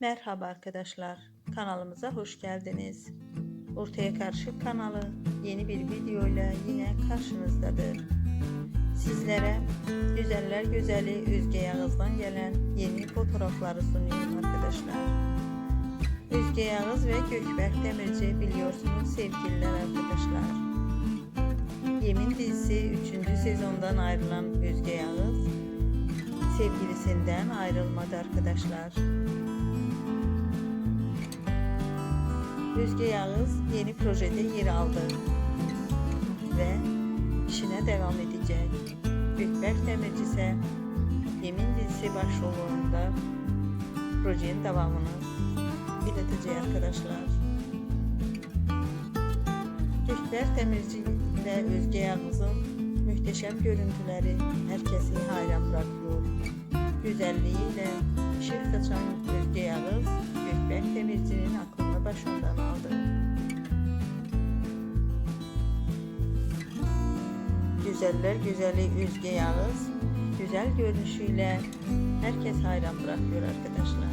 Merhaba arkadaşlar, kanalımıza hoş geldiniz. Ortaya Karışık kanalı yeni bir videoyla yine karşınızdadır. Sizlere güzeller güzeli Özge Yağız'dan gelen yeni fotoğrafları sunuyorum arkadaşlar. Özge Yağız ve Gökberk Demirci biliyorsunuz sevgililer arkadaşlar. Yemin dizisi 3. sezondan ayrılan Özge Yağız sevgilisinden ayrılmadı arkadaşlar. Özge Yağız yeni projede yer aldı ve işine devam edecek. Gökberk Demirci ise Yemin dizisi başrolünde projenin devamını iletecek arkadaşlar. Gökberk Demirci ile Özge Yağız'ın muhteşem görüntüleri herkesi hayran bırakıyor. Güzelliğiyle ışık saçan Güzeller güzeli Özge Yağız, güzel görünüşüyle herkes hayran bırakıyor arkadaşlar.